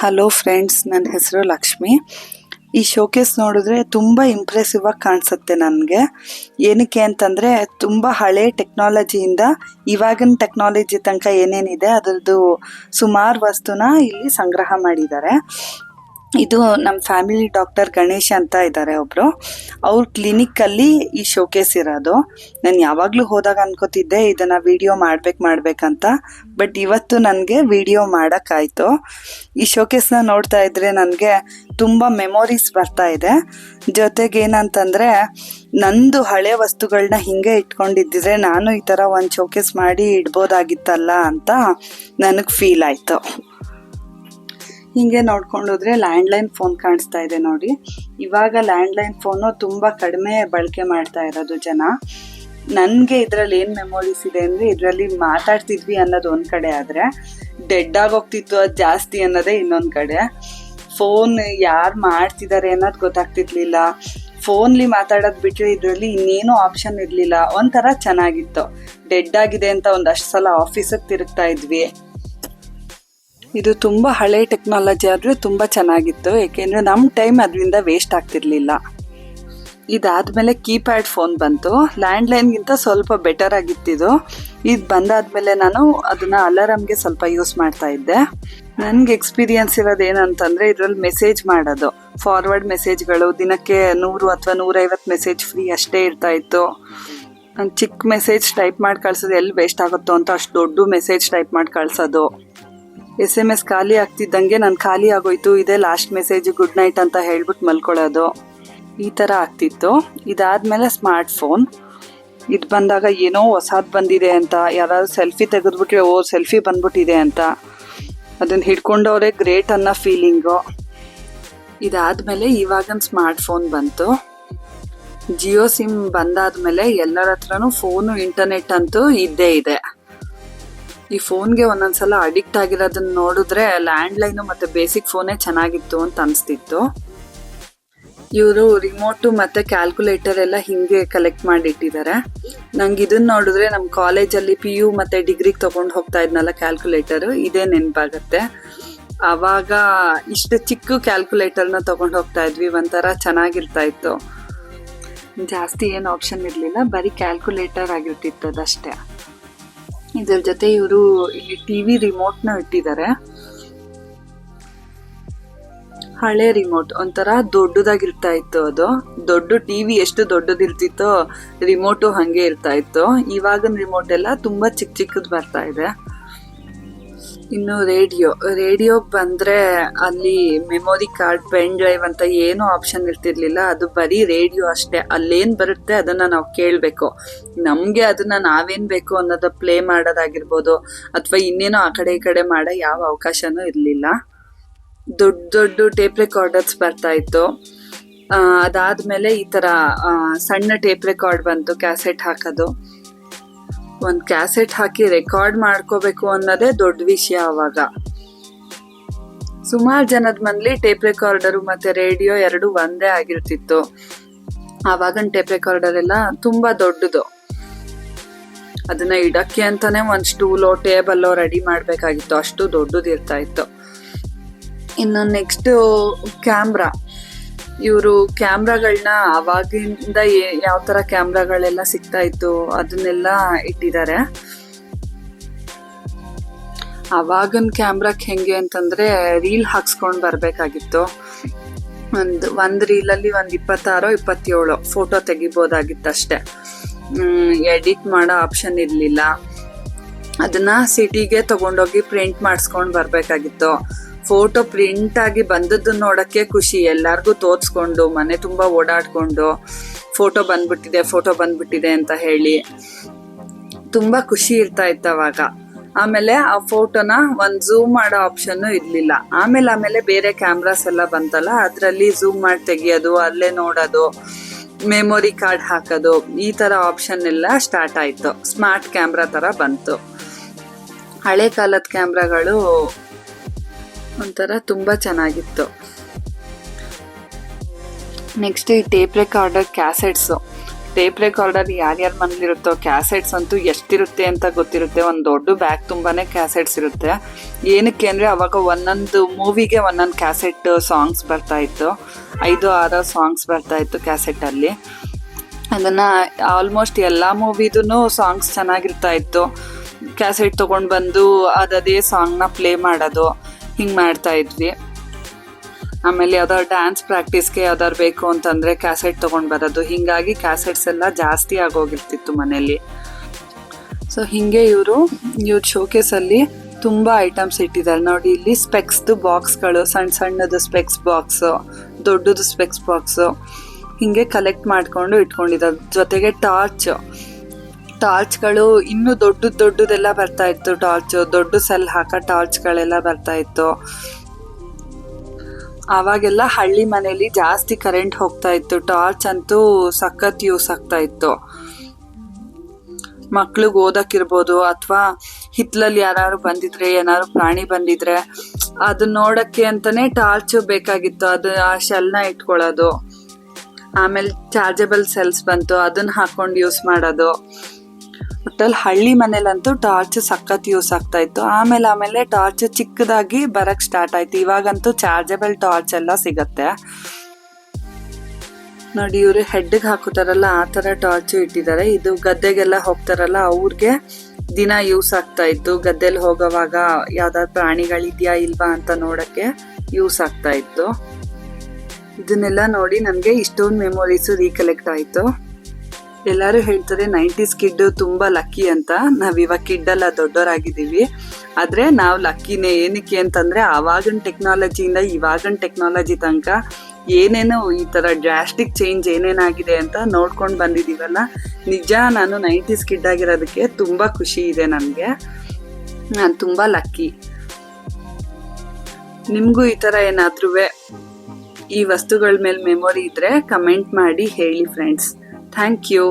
Hello friends ನನ್ನ ಹೆಸರು ಲಕ್ಷ್ಮಿ. ಈ ಶೋಕೇಸ್ ನೋಡಿದ್ರೆ ತುಂಬ ಇಂಪ್ರೆಸಿವ್ ಆಗಿ ಕಾಣಿಸುತ್ತೆ ನನಗೆ. ಏನಕ್ಕೆ ಅಂತಂದರೆ ತುಂಬ ಹಳೆ ಟೆಕ್ನಾಲಜಿಯಿಂದ ಇವಾಗಿನ ಟೆಕ್ನಾಲಜಿ ತನಕ ಏನೇನಿದೆ ಅದರದ್ದು ಸುಮಾರು ವಸ್ತುನ ಇಲ್ಲಿ ಸಂಗ್ರಹ ಮಾಡಿದ್ದಾರೆ. ಇದು ನಮ್ಮ ಫ್ಯಾಮಿಲಿ ಡಾಕ್ಟರ್ ಗಣೇಶ್ ಅಂತ ಇದ್ದಾರೆ ಒಬ್ಬರು ಅವ್ರ ಕ್ಲಿನಿಕ್ಕಲ್ಲಿ ಈ ಶೋಕೇಸ್ ಇರೋದು. ನಾನು ಯಾವಾಗಲೂ ಹೋದಾಗ ಅನ್ಕೋತಿದ್ದೆ, ಇದನ್ನು ವಿಡಿಯೋ ಮಾಡ್ಬೇಕು ಮಾಡ್ಬೇಕಂತ ಬಟ್ ಇವತ್ತು ನನಗೆ ವಿಡಿಯೋ ಮಾಡೋಕ್ಕಾಯಿತು. ಈ ಶೋಕೇಸ್ನ ನೋಡ್ತಾ ಇದ್ರೆ ನನಗೆ ತುಂಬ ಮೆಮೊರೀಸ್ ಬರ್ತಾ ಇದೆ. ಜೊತೆಗೆ ಏನಂತಂದರೆ, ನಂದು ಹಳೆ ವಸ್ತುಗಳನ್ನ ಹಿಂಗೆ ಇಟ್ಕೊಂಡಿದ್ದಿದ್ರೆ ನಾನು ಈ ಥರ ಒಂದು ಶೋಕೇಸ್ ಮಾಡಿ ಇಡ್ಬೋದಾಗಿತ್ತಲ್ಲ ಅಂತ ನನಗೆ ಫೀಲ್ ಆಯಿತು. ಹಿಂಗೆ ನೋಡ್ಕೊಂಡೋದ್ರೆ ಲ್ಯಾಂಡ್ಲೈನ್ ಫೋನ್ ಕಾಣಿಸ್ತಾ ಇದೆ ನೋಡಿ. ಇವಾಗ ಲ್ಯಾಂಡ್ಲೈನ್ ಫೋನು ತುಂಬ ಕಡಿಮೆ ಬಳಕೆ ಮಾಡ್ತಾ ಇರೋದು ಜನ. ನನಗೆ ಇದರಲ್ಲಿ ಏನು ಮೆಮೊರೀಸ್ ಇದೆ ಅಂದರೆ ಇದರಲ್ಲಿ ಮಾತಾಡ್ತಿದ್ವಿ ಅನ್ನೋದು ಒಂದು ಕಡೆ ಆದರೆ ಡೆಡ್ ಆಗೋಗ್ತಿತ್ತು ಅದು ಜಾಸ್ತಿ ಅನ್ನೋದೇ ಇನ್ನೊಂದು ಕಡೆ. ಫೋನ್ ಯಾರು ಮಾಡ್ತಿದ್ದಾರೆ ಅನ್ನೋದು ಗೊತ್ತಾಗ್ತಿರ್ಲಿಲ್ಲ. ಫೋನ್ಲಿ ಮಾತಾಡೋದು ಬಿಟ್ಟರೆ ಇದರಲ್ಲಿ ಇನ್ನೇನು ಆಪ್ಷನ್ ಇರಲಿಲ್ಲ. ಒಂಥರ ಚೆನ್ನಾಗಿತ್ತು. ಡೆಡ್ ಆಗಿದೆ ಅಂತ ಒಂದಷ್ಟು ಸಲ ಆಫೀಸಿಗೆ ತಿರುಗ್ತಾ ಇದ್ವಿ. ಇದು ತುಂಬ ಹಳೆ ಟೆಕ್ನಾಲಜಿ ಆದರೆ ತುಂಬ ಚೆನ್ನಾಗಿತ್ತು. ಏಕೆಂದರೆ ನಮ್ಮ ಟೈಮ್ ಅದರಿಂದ ವೇಸ್ಟ್ ಆಗ್ತಿರ್ಲಿಲ್ಲ. ಇದಾದಮೇಲೆ ಕೀಪ್ಯಾಡ್ ಫೋನ್ ಬಂತು. ಲ್ಯಾಂಡ್ಲೈನ್ಗಿಂತ ಸ್ವಲ್ಪ ಬೆಟರ್ ಆಗಿತ್ತಿದು. ಇದು ಬಂದಾದಮೇಲೆ ನಾನು ಅದನ್ನು ಅಲಾರಾಮ್ಗೆ ಸ್ವಲ್ಪ ಯೂಸ್ ಮಾಡ್ತಾ ಇದ್ದೆ. ನನಗೆ ಎಕ್ಸ್ಪೀರಿಯನ್ಸ್ ಇರೋದು ಏನಂತಂದರೆ ಇದರಲ್ಲಿ ಮೆಸೇಜ್ ಮಾಡೋದು. ಫಾರ್ವರ್ಡ್ ಮೆಸೇಜ್ಗಳು ದಿನಕ್ಕೆ ನೂರು ಅಥವಾ ನೂರೈವತ್ತು ಮೆಸೇಜ್ ಫ್ರೀ ಅಷ್ಟೇ ಇರ್ತಾ ಇತ್ತು. ಚಿಕ್ಕ ಮೆಸೇಜ್ ಟೈಪ್ ಮಾಡಿ ಕಳ್ಸೋದು ಎಲ್ಲಿ ವೇಸ್ಟ್ ಆಗುತ್ತೋ ಅಂತ ಅಷ್ಟು ದೊಡ್ಡ ಮೆಸೇಜ್ ಟೈಪ್ ಮಾಡಿ ಕಳ್ಸೋದು. ಎಸ್ ಎಂ ಎಸ್ ಖಾಲಿ ಆಗ್ತಿದ್ದಂಗೆ ನಾನು ಖಾಲಿ ಆಗೋಯ್ತು. ಇದೇ ಲಾಸ್ಟ್ ಮೆಸೇಜ್ ಗುಡ್ ನೈಟ್ ಅಂತ ಹೇಳ್ಬಿಟ್ಟು ಮಲ್ಕೊಳ್ಳೋದು. ಈ ಥರ ಆಗ್ತಿತ್ತು. ಇದಾದ್ಮೇಲೆ ಸ್ಮಾರ್ಟ್ ಫೋನ್ ಇದು ಬಂದಾಗ ಏನೋ ಹೊಸಾದ್ ಬಂದಿದೆ ಅಂತ. ಯಾರಾದ್ರು ಸೆಲ್ಫಿ ತೆಗೆದ್ಬಿಟ್ರೆ, ಓ ಸೆಲ್ಫಿ ಬಂದ್ಬಿಟ್ಟಿದೆ ಅಂತ. ಅದನ್ನು ಹಿಡ್ಕೊಂಡವ್ರೆ ಗ್ರೇಟ್ ಅನ್ನೋ ಫೀಲಿಂಗು ಇದಾದ್ಮೇಲೆ ಇವಾಗ ಸ್ಮಾರ್ಟ್ ಫೋನ್ ಬಂತು. ಜಿಯೋ ಸಿಮ್ ಬಂದಾದ್ಮೇಲೆ ಎಲ್ಲರ ಹತ್ರನೂ ಫೋನು ಇಂಟರ್ನೆಟ್ ಅಂತೂ ಇದ್ದೇ ಇದೆ. ಈ ಫೋನ್ಗೆ ಒಂದೊಂದ್ಸಲ ಅಡಿಕ್ಟ್ ಆಗಿರೋದನ್ನ ನೋಡಿದ್ರೆ ಲ್ಯಾಂಡ್ ಲೈನ್ ಮತ್ತೆ ಬೇಸಿಕ್ ಫೋನೇ ಚೆನ್ನಾಗಿತ್ತು ಅಂತ ಅನಿಸ್ತಿತ್ತು. ಇವರು ರಿಮೋಟು ಮತ್ತೆ ಕ್ಯಾಲ್ಕುಲೇಟರ್ ಎಲ್ಲ ಹಿಂಗೆ ಕಲೆಕ್ಟ್ ಮಾಡಿಟ್ಟಿದ್ದಾರೆ ನಂಗೆ ಇದನ್ನ ನೋಡಿದ್ರೆ ನಮ್ಮ ಕಾಲೇಜಲ್ಲಿ ಪಿ ಯು ಮತ್ತೆ ಡಿಗ್ರಿಗೆ ತಗೊಂಡು ಹೋಗ್ತಾ ಇದ್ನಲ್ಲ ಕ್ಯಾಲ್ಕುಲೇಟರ್ ಇದೇ ನೆನಪಾಗತ್ತೆ. ಅವಾಗ ಇಷ್ಟು ಚಿಕ್ಕ ಕ್ಯಾಲ್ಕುಲೇಟರ್ನ ತಗೊಂಡು ಹೋಗ್ತಾ ಇದ್ವಿ, ಒಂಥರ ಚೆನ್ನಾಗಿರ್ತಾ ಇತ್ತು. ಜಾಸ್ತಿ ಏನು ಆಪ್ಷನ್ ಇರಲಿಲ್ಲ, ಬರೀ ಕ್ಯಾಲ್ಕುಲೇಟರ್ ಆಗಿರ್ತಿತ್ತು ಅದಷ್ಟೇ ಇದ್ರ ಜೊತೆ ಇವರು ಇಲ್ಲಿ ಟಿವಿ ರಿಮೋಟ್ನ ಇಟ್ಟಿದ್ದಾರೆ ಹಳೆ ರಿಮೋಟ್ ಒಂಥರ ದೊಡ್ಡದಾಗಿರ್ತಾ ಇತ್ತು ಅದು. ದೊಡ್ಡ ಟಿವಿ ಎಷ್ಟು ದೊಡ್ಡದಿರ್ತಿತ್ತೋ ರಿಮೋಟು ಹಂಗೆ ಇರ್ತಾ ಇತ್ತು. ಇವಾಗಿನ ರಿಮೋಟ್ ಎಲ್ಲ ತುಂಬಾ ಚಿಕ್ಕ ಚಿಕ್ಕದ್ ಬರ್ತಾ ಇದೆ. ಇನ್ನು ರೇಡಿಯೋ ರೇಡಿಯೋ ಬಂದ್ರೆ ಅಲ್ಲಿ ಮೆಮೊರಿ ಕಾರ್ಡ್ ಪೆನ್ ಡ್ರೈವ್ ಅಂತ ಏನೂ ಆಪ್ಷನ್ ಇರ್ತಿರ್ಲಿಲ್ಲ. ಅದು ಬರೀ ರೇಡಿಯೋ ಅಷ್ಟೇ. ಅಲ್ಲೇನ್ ಬರುತ್ತೆ ಅದನ್ನ ನಾವು ಕೇಳಬೇಕು. ನಮ್ಗೆ ಅದನ್ನ ನಾವೇನ್ ಬೇಕು ಅನ್ನೋದ ಪ್ಲೇ ಮಾಡೋದಾಗಿರ್ಬೋದು ಅಥವಾ ಇನ್ನೇನೋ ಆ ಕಡೆ ಈ ಕಡೆ ಮಾಡೋ ಯಾವ ಅವಕಾಶನೂ ಇರಲಿಲ್ಲ. ದೊಡ್ಡ ದೊಡ್ಡ ಟೇಪ್ ರೆಕಾರ್ಡರ್ಸ್ ಬರ್ತಾ ಇತ್ತು. ಆ, ಅದಾದ್ಮೇಲೆ ಈ ತರ ಸಣ್ಣ ಟೇಪ್ ರೆಕಾರ್ಡ್ ಬಂತು ಕ್ಯಾಸೆಟ್ ಹಾಕೋದು. ಒಂದ್ ಕ್ಯಾಸೆಟ್ ಹಾಕಿ ರೆಕಾರ್ಡ್ ಮಾಡ್ಕೋಬೇಕು ಅನ್ನೋದೇ ದೊಡ್ಡ ವಿಷಯ ಅವಾಗ. ಸುಮಾರು ಜನದ ಮನೇಲಿ ಟೇಪ್ ರೆಕಾರ್ಡರ್ ಮತ್ತೆ ರೇಡಿಯೋ ಎರಡು ಒಂದೇ ಆಗಿರ್ತಿತ್ತು. ಆವಾಗಿನ ಟೇಪ್ ರೆಕಾರ್ಡರ್ ಎಲ್ಲ ತುಂಬಾ ದೊಡ್ಡದು. ಅದನ್ನ ಇಡಕ್ಕೆ ಅಂತಾನೆ ಒಂದು ಸ್ಟೂಲೋ ಟೇಬಲ್ಲೋ ರೆಡಿ ಮಾಡಬೇಕಾಗಿತ್ತು. ಅಷ್ಟು ದೊಡ್ಡದು ಇರ್ತಾ ಇತ್ತು. ಇನ್ನು ನೆಕ್ಸ್ಟ್ ಕ್ಯಾಮ್ರಾ. ಇವರು ಕ್ಯಾಮ್ರಾಗಳನ್ನ ಅವಾಗಿಂದ ಯಾವ ತರ ಕ್ಯಾಮ್ರಾಗಳೆಲ್ಲ ಸಿಗ್ತಾ ಇತ್ತು ಅದನ್ನೆಲ್ಲ ಇಟ್ಟಿದ್ದಾರೆ. ಅವಾಗಿನ ಕ್ಯಾಮ್ರಾಕ್ ಹೆಂಗೆ ಅಂತಂದ್ರೆ ರೀಲ್ ಹಾಕ್ಸ್ಕೊಂಡ್ ಬರ್ಬೇಕಾಗಿತ್ತು. ಒಂದ್ ಒಂದ್ ರೀಲಲ್ಲಿ ಒಂದ್ ಇಪ್ಪತ್ತಾರೋ ಇಪ್ಪತ್ತೇಳು ಫೋಟೋ ತೆಗಿಬೋದಾಗಿತ್ತಷ್ಟೆ. ಎಡಿಟ್ ಮಾಡೋ ಆಪ್ಷನ್ ಇರಲಿಲ್ಲ. ಅದನ್ನ ಸಿಟಿಗೆ ತಗೊಂಡೋಗಿ ಪ್ರಿಂಟ್ ಮಾಡಿಸ್ಕೊಂಡು ಬರ್ಬೇಕಾಗಿತ್ತು. ಫೋಟೋ ಪ್ರಿಂಟ್ ಆಗಿ ಬಂದದ್ದು ನೋಡಕ್ಕೆ ಖುಷಿ. ಎಲ್ಲಾರ್ಗೂ ತೋರ್ಸ್ಕೊಂಡು, ಮನೆ ತುಂಬಾ ಓಡಾಡ್ಕೊಂಡು, ಫೋಟೋ ಬಂದ್ಬಿಟ್ಟಿದೆ ಫೋಟೋ ಬಂದ್ಬಿಟ್ಟಿದೆ ಅಂತ ಹೇಳಿ. ತುಂಬಾ ಖುಷಿ ಇರ್ತಾ ಇತ್ತು ಆಮೇಲೆ ಆ ಫೋಟೋನ ಒಂದು ಝೂಮ್ ಮಾಡೋ ಆಪ್ಷನ್ ಇರ್ಲಿಲ್ಲ. ಆಮೇಲೆ ಆಮೇಲೆ ಬೇರೆ ಕ್ಯಾಮ್ರಾಸ್ ಎಲ್ಲ ಬಂತಲ್ಲ, ಅದ್ರಲ್ಲಿ ಝೂಮ್ ಮಾಡಿ ತೆಗಿಯೋದು, ಅಲ್ಲೇ ನೋಡೋದು ಮೆಮೊರಿ ಕಾರ್ಡ್ ಹಾಕೋದು, ಈ ತರ ಆಪ್ಷನ್ ಎಲ್ಲ ಸ್ಟಾರ್ಟ್ ಆಯ್ತು. ಸ್ಮಾರ್ಟ್ ಕ್ಯಾಮ್ರಾ ತರ ಬಂತು. ಹಳೆ ಕಾಲದ ಕ್ಯಾಮ್ರಾಗಳು ಒಂಥರ ತುಂಬ ಚೆನ್ನಾಗಿತ್ತು. ನೆಕ್ಸ್ಟ್ ಈ tape recorder cassettes tape recorder ಯಾರ್ಯಾರ ಮನೇಲಿರುತ್ತೋ ಕ್ಯಾಸೆಟ್ಸ್ ಅಂತೂ ಎಷ್ಟಿರುತ್ತೆ ಅಂತ ಗೊತ್ತಿರುತ್ತೆ. ಒಂದು ದೊಡ್ಡ ಬ್ಯಾಗ್ ತುಂಬಾ ಕ್ಯಾಸೆಟ್ಸ್ ಇರುತ್ತೆ. ಏನಕ್ಕೆ ಅಂದರೆ ಅವಾಗ ಒಂದೊಂದು ಮೂವಿಗೆ ಒಂದೊಂದು ಕ್ಯಾಸೆಟ್ ಸಾಂಗ್ಸ್ ಬರ್ತಾ ಇತ್ತು. ಐದು, ಆರು ಸಾಂಗ್ಸ್ ಬರ್ತಾ ಇತ್ತು ಕ್ಯಾಸೆಟಲ್ಲಿ ಅದನ್ನು ಆಲ್ಮೋಸ್ಟ್ ಎಲ್ಲ ಮೂವಿದೂ ಸಾಂಗ್ಸ್ ಚೆನ್ನಾಗಿರ್ತಾ ಇತ್ತು. ಕ್ಯಾಸೆಟ್ ತೊಗೊಂಡು ಬಂದು ಅದದೇ ಸಾಂಗ್ನ ಪ್ಲೇ ಮಾಡೋದು. ಹಿಂಗೆ ಮಾಡ್ತಾ ಇದ್ವಿ. ಆಮೇಲೆ ಯಾವ್ದಾರು ಡ್ಯಾನ್ಸ್ ಪ್ರಾಕ್ಟೀಸ್ಗೆ ಯಾವ್ದಾರು ಬೇಕು ಅಂತಂದರೆ ಕ್ಯಾಸೆಟ್ ತೊಗೊಂಡು ಬರೋದು. ಹೀಗಾಗಿ ಕ್ಯಾಸೆಟ್ಸ್ ಎಲ್ಲ ಜಾಸ್ತಿ ಆಗೋಗಿರ್ತಿತ್ತು ಮನೆಯಲ್ಲಿ ಸೊ ಹೀಗೆ ಇವರು, ಇವ್ರ ಶೋಕೇಸಲ್ಲಿ ತುಂಬ ಐಟಮ್ಸ್ ಇಟ್ಟಿದ್ದಾರೆ. ನೋಡಿ, ಇಲ್ಲಿ ಸ್ಪೆಕ್ಸ್ದು ಬಾಕ್ಸ್ಗಳು ಸಣ್ಣ ಸಣ್ಣದು ಸ್ಪೆಕ್ಸ್ ಬಾಕ್ಸು ದೊಡ್ಡದು ಸ್ಪೆಕ್ಸ್ ಬಾಕ್ಸು ಹೀಗೆ ಕಲೆಕ್ಟ್ ಮಾಡಿಕೊಂಡು ಇಟ್ಕೊಂಡಿದ್ದಾರೆ. ಜೊತೆಗೆ ಟಾರ್ಚ್ ಟಾರ್ಚ್ಗಳು ಇನ್ನೂ ದೊಡ್ಡ ದೊಡ್ಡದೆಲ್ಲ ಬರ್ತಾ ಇತ್ತು ಟಾರ್ಚ್. ದೊಡ್ಡ ಸೆಲ್ ಹಾಕೋ ಟಾರ್ಚ್ಗಳೆಲ್ಲ ಬರ್ತಾ ಇತ್ತು. ಆವಾಗೆಲ್ಲ ಹಳ್ಳಿ ಮನೇಲಿ ಜಾಸ್ತಿ ಕರೆಂಟ್ ಹೋಗ್ತಾ ಇತ್ತು. ಟಾರ್ಚ್ ಅಂತೂ ಸಖತ್ ಯೂಸ್ ಆಗ್ತಾ ಇತ್ತು. ಮಕ್ಳಿಗೆ ಓದಕ್ಕಿರ್ಬೋದು ಅಥವಾ ಹಿತ್ಲಲ್ಲಿ ಯಾರು ಬಂದಿದ್ರೆ ಏನಾದ್ರು ಪ್ರಾಣಿ ಬಂದಿದ್ರೆ ಅದನ್ನ ನೋಡಕ್ಕೆ ಅಂತಾನೆ ಟಾರ್ಚ್ ಬೇಕಾಗಿತ್ತು. ಅದು ಆ ಶೆಲ್ನ ಇಟ್ಕೊಳ್ಳೋದು. ಆಮೇಲೆ ಚಾರ್ಜಬಲ್ ಸೆಲ್ಸ್ ಬಂತು. ಅದನ್ನ ಹಾಕೊಂಡು ಯೂಸ್ ಮಾಡೋದು. ಒಟ್ಟಲ್ಲಿ ಹಳ್ಳಿ ಮನೇಲಂತೂ ಟಾರ್ಚ್ ಸಖತ್ ಯೂಸ್ ಆಗ್ತಾ ಇತ್ತು. ಆಮೇಲೆ ಆಮೇಲೆ ಟಾರ್ಚ್ ಚಿಕ್ಕದಾಗಿ ಬರಕ್ ಸ್ಟಾರ್ಟ್ ಆಯ್ತು. ಇವಾಗಂತೂ ಚಾರ್ಜಬಲ್ ಟಾರ್ಚ್ ಎಲ್ಲ ಸಿಗತ್ತೆ. ನೋಡಿ, ಇವರು ಹೆಡ್ಗೆ ಹಾಕೋತಾರಲ್ಲ ಆ ಥರ ಟಾರ್ಚು ಇಟ್ಟಿದ್ದಾರೆ ಇದು ಗದ್ದೆಗೆಲ್ಲ ಹೋಗ್ತಾರಲ್ಲ, ಅವ್ರಿಗೆ ದಿನ ಯೂಸ್ ಆಗ್ತಾ ಇತ್ತು. ಗದ್ದೆಲಿ ಹೋಗೋವಾಗ ಯಾವ್ದಾದ್ರು ಪ್ರಾಣಿಗಳಿದೆಯಾ ಇಲ್ವಾ ಅಂತ ನೋಡಕ್ಕೆ ಯೂಸ್ ಆಗ್ತಾ ಇತ್ತು. ಇದನ್ನೆಲ್ಲ ನೋಡಿ ನನಗೆ ಇಷ್ಟೊಂದು ಮೆಮೊರೀಸು ರೀಕಲೆಕ್ಟ್ ಆಯಿತು. ಎಲ್ಲರೂ ಹೇಳ್ತಾರೆ ನೈಂಟೀಸ್ ಕಿಡ್ ತುಂಬ ಲಕ್ಕಿ ಅಂತ. ನಾವು ಇವಾಗ ಕಿಡ್ ಅಲ್ಲ ದೊಡ್ಡವರಾಗಿದ್ದೀವಿ. ಆದರೆ ನಾವು ಲಕ್ಕಿನೇ. ಏನಕ್ಕೆ ಅಂತಂದರೆ ಆವಾಗಿನ ಟೆಕ್ನಾಲಜಿಯಿಂದ ಇವಾಗಿನ ಟೆಕ್ನಾಲಜಿ ತನಕ ಏನೇನೋ ಈ ಥರ ಡ್ರಾಸ್ಟಿಕ್ ಚೇಂಜ್ ಏನೇನಾಗಿದೆ ಅಂತ ನೋಡ್ಕೊಂಡು ಬಂದಿದ್ದೀವಲ್ಲ. ನಿಜ ನಾನು ನೈಂಟೀಸ್ ಕಿಡ್ ಆಗಿರೋದಕ್ಕೆ ತುಂಬ ಖುಷಿ ಇದೆ ನನಗೆ. ನಾನು ತುಂಬ ಲಕ್ಕಿ. ನಿಮಗೂ ಈ ಥರ ಏನಾದ್ರೂ ಈ ವಸ್ತುಗಳ ಮೇಲೆ ಮೆಮೊರಿ ಇದ್ದರೆ ಕಮೆಂಟ್ ಮಾಡಿ ಹೇಳಿ ಫ್ರೆಂಡ್ಸ್ ಥ್ಯಾಂಕ್ ಯು